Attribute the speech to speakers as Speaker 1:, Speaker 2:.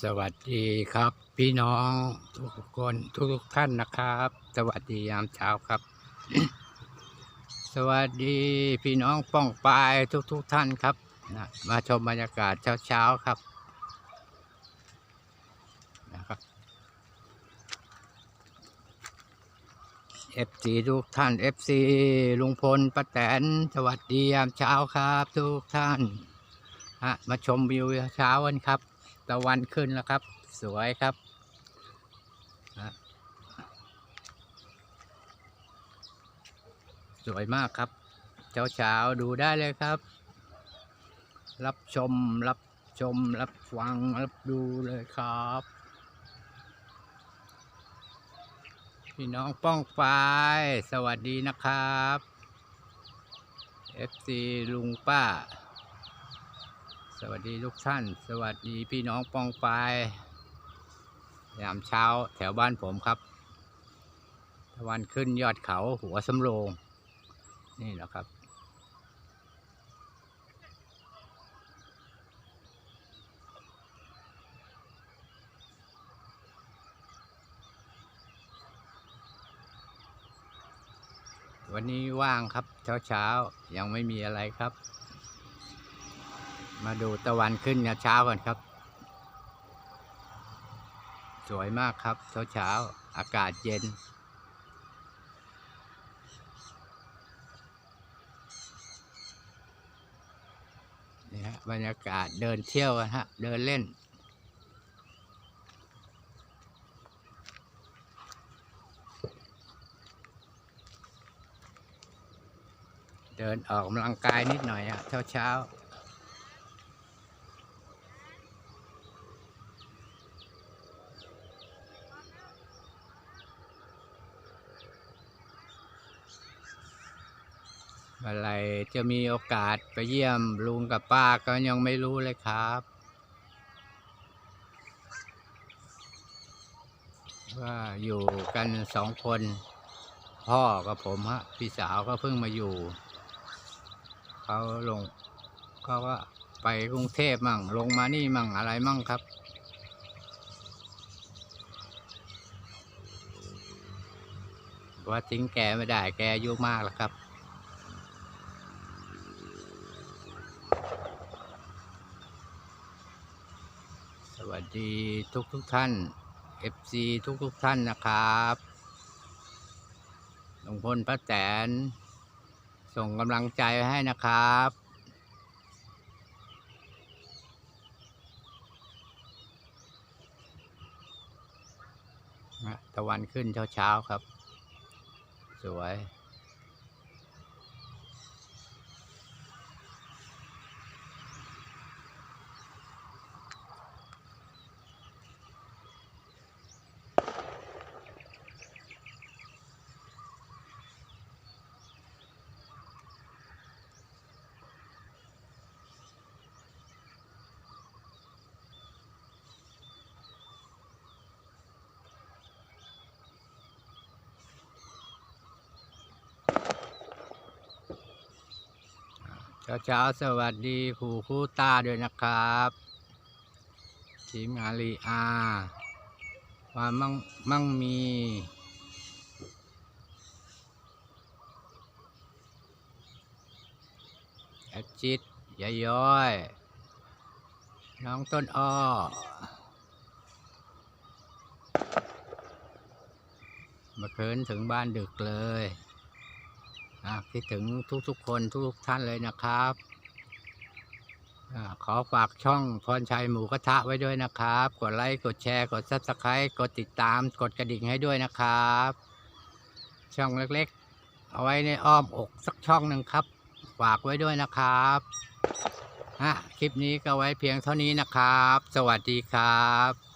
Speaker 1: สวัสดีครับ พี่น้องทุกคนทุกท่านนะครับ สวัสดียามเช้าครับ สวัสดีพี่น้องป้องปายทุกๆท่านครับนะมาชมบรรยากาศเช้าๆครับนะครับ FC ทุกท่าน FC ลุงพลป้าแตนสวัสดียามเช้าครับ ทุกท่านฮะมาชมวิวเช้ากันครับะวันขึ้นแล้วครับ สวยครับสวยมากครับ เช้าเช้าๆดูได้เลยครับ รับชมรับชม รับฟัง รับดูเลยครับ พี่น้องป้องปาสวัสดีนะครับ FC ลุงป้า สวัสดีทุกท่าน สวัสดีพี่น้องปองปายยามเช้าแถวบ้านผมครับตะวันขึ้นยอดเขาหัวสำโรง นี่แหละครับ วันนี้ว่างครับเช้าเช้าๆยังไม่มีอะไรครับ มาดูตะวันขึ้นเช้าก่อนครับ สวยมากครับ เช้าเช้าๆอากาศเย็น นี่ฮะบรรยากาศเดินเที่ยวกันฮะ เดินเล่น เดินออกกำลังกายนิดหน่อยอะเช้าเช้า ๆเมื่อไรจะมีโอกาสไปเยี่ยมลุงกับป้าก็ยังไม่รู้เลยครับ ว่าอยู่กันสองคน พ่อกับผมฮะพี่สาวก็เพิ่งมาอยู่ เขาลงเขาก็ไปกรุงเทพมั่ง ลงมานี่มั่งอะไรมั่งครับว่าทิ้งแกไม่ได้แกอายุมากแล้วครับ วัสดีทุกทุกท่าน FC ทุกทุกท่านนะครับหลวงพลป้าแตน ส่งกำลังใจให้นะครับ ตะวันขึ้นเช้าๆครับ สวย เช้าเช้าสวัสดีครูคู่ตาด้วยนะครับทีมงานรีอาว่ามั่งมั่งมีอดจิตยายย้อย น้องต้นอ้อมาเคินถึงบ้านดึกเลย คิดถึงทุกๆคนทุกๆท่านเลยนะครับอขอฝากช่องพรชัยหมูกระทะไว้ด้วยนะครับ กดไลค์กดแชร์กดซับสไครต์กดติดตามกดกระดิ่งให้ด้วยนะครับ ช่องเล็กๆ เอาไว้ในอ้อมอกสักช่องหนึ่งครับ ฝากไว้ด้วยนะครับฮะคลิปนี้ก็ไว้เพียงเท่านี้นะครับ สวัสดีครับ